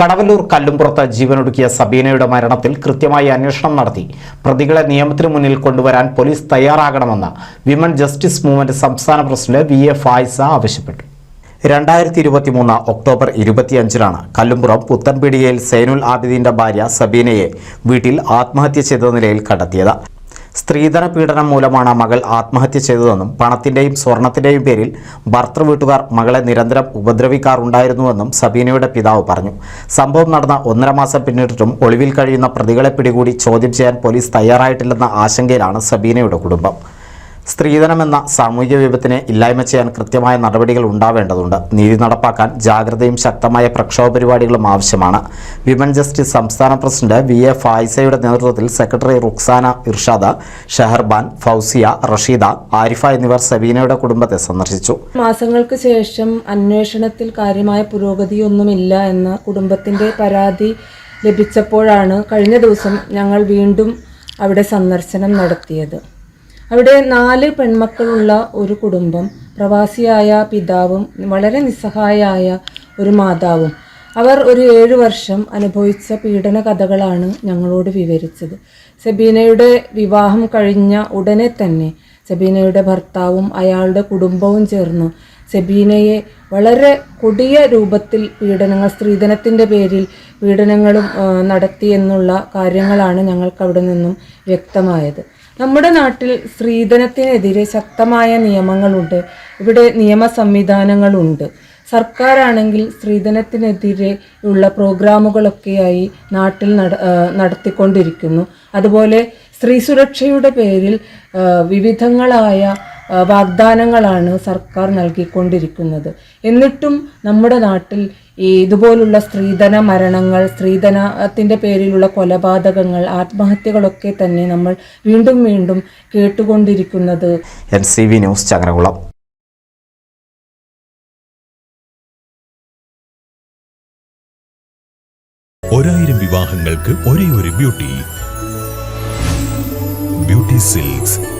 കടവല്ലൂർ കല്ലുംപുറത്ത് ജീവനൊടുക്കിയ സബീനയുടെ മരണത്തിൽ കൃത്യമായി അന്വേഷണം നടത്തി. പ്രതികളെ നിയമത്തിന് മുന്നിൽ കൊണ്ടുവരാൻ പോലീസ് തയ്യാറാകണമെന്ന് വിമൻ ജസ്റ്റിസ് മൂവ്മെന്റ് സംസ്ഥാന പ്രസിഡന്റ് വി എ ഫായിസ ആവശ്യപ്പെട്ടു. രണ്ടായിരത്തി ഇരുപത്തി മൂന്ന് ഒക്ടോബർ ഇരുപത്തിയഞ്ചിനാണ് കല്ലുംപുറം പുത്തൻപീടികയിൽ സൈനുൽ ആബിദീന്റെ ഭാര്യ സബീനയെ വീട്ടിൽ ആത്മഹത്യ ചെയ്ത നിലയിൽ കണ്ടെത്തിയത്. സ്ത്രീധന പീഡനം മൂലമാണ് മകൾ ആത്മഹത്യ ചെയ്തതെന്നും പണത്തിന്റെയും സ്വർണത്തിന്റെയും പേരിൽ ഭർത്തൃ വീട്ടുകാർ മകളെ നിരന്തരം ഉപദ്രവിക്കാറുണ്ടായിരുന്നുവെന്നും സബീനയുടെ പിതാവ് പറഞ്ഞു. സംഭവം നടന്ന ഒന്നര മാസം പിന്നിട്ടിട്ടും ഒളിവിൽ കഴിയുന്ന പ്രതികളെ പിടികൂടി ചോദ്യം ചെയ്യാൻ പോലീസ് തയ്യാറായിട്ടില്ലെന്ന ആശങ്കയിലാണ് സബീനയുടെ കുടുംബം. സ്ത്രീധനമെന്ന സാമൂഹിക വിപത്തിനെ ഇല്ലായ്മ ചെയ്യാൻ കൃത്യമായ നടപടികൾ ഉണ്ടാവേണ്ടതുണ്ട്. നീതി നടപ്പാക്കാൻ ജാഗ്രതയും ശക്തമായ പ്രക്ഷോഭ പരിപാടികളും ആവശ്യമാണ്. വിമൻ ജസ്റ്റിസ് സംസ്ഥാന പ്രസിഡന്റ് വി എ ഫായിസയുടെ നേതൃത്വത്തിൽ സെക്രട്ടറി റുക്സാന ഇർഷാദ ഷെഹർബാൻ ഫൗസിയ റഷീദ ആരിഫ എന്നിവർ സബീനയുടെ കുടുംബത്തെ സന്ദർശിച്ചു. മാസങ്ങൾക്ക് ശേഷം അന്വേഷണത്തിൽ കാര്യമായ പുരോഗതിയൊന്നുമില്ല എന്ന കുടുംബത്തിന്റെ പരാതി ലഭിച്ചപ്പോഴാണ് കഴിഞ്ഞ ദിവസം ഞങ്ങൾ വീണ്ടും അവിടെ സന്ദർശനം നടത്തിയത്. അവിടെ നാല് പെൺമക്കളുള്ള ഒരു കുടുംബം പ്രവാസിയായ പിതാവും വളരെ നിസ്സഹായായ ഒരു മാതാവും. അവർ ഒരു ഏഴു വർഷം അനുഭവിച്ച പീഡന കഥകളാണ് ഞങ്ങളോട് വിവരിച്ചത്. സെബീനയുടെ വിവാഹം കഴിഞ്ഞ ഉടനെ തന്നെ സെബീനയുടെ ഭർത്താവും അയാളുടെ കുടുംബവും ചേർന്ന് സെബീനയെ വളരെ കൊടിയ രൂപത്തിൽ പീഡനങ്ങൾ സ്ത്രീധനത്തിന്റെ പേരിൽ പീഡനങ്ങളും നടത്തിയെന്നുള്ള കാര്യങ്ങളാണ് ഞങ്ങൾക്ക് അവിടെ നിന്നും വ്യക്തമായത്. നമ്മുടെ നാട്ടിൽ സ്ത്രീധനത്തിനെതിരെ ശക്തമായ നിയമങ്ങളുണ്ട്. ഇവിടെ നിയമ സംവിധാനങ്ങളുണ്ട്. സർക്കാരാണെങ്കിൽ സ്ത്രീധനത്തിനെതിരെ ഉള്ള പ്രോഗ്രാമുകളൊക്കെയായി നാട്ടിൽ നട നടത്തിക്കൊണ്ടിരിക്കുന്നു. അതുപോലെ സ്ത്രീ സുരക്ഷയുടെ പേരിൽ വിവിധങ്ങളായ വാഗ്ദാനങ്ങളാണ് സർക്കാർ നൽകിക്കൊണ്ടിരിക്കുന്നത്. എന്നിട്ടും നമ്മുടെ നാട്ടിൽ ഈ ഇതുപോലുള്ള സ്ത്രീധന മരണങ്ങൾ സ്ത്രീധനത്തിന്റെ പേരിലുള്ള കൊലപാതകങ്ങൾ ആത്മഹത്യകളൊക്കെ തന്നെ നമ്മൾ വീണ്ടും വീണ്ടും കേട്ടുകൊണ്ടിരിക്കുന്നത്. N C V news Changaramkulam ഒരായിരം വിവാഹങ്ങൾക്ക് ഒരേ ഒരു beauty. Beauty silks.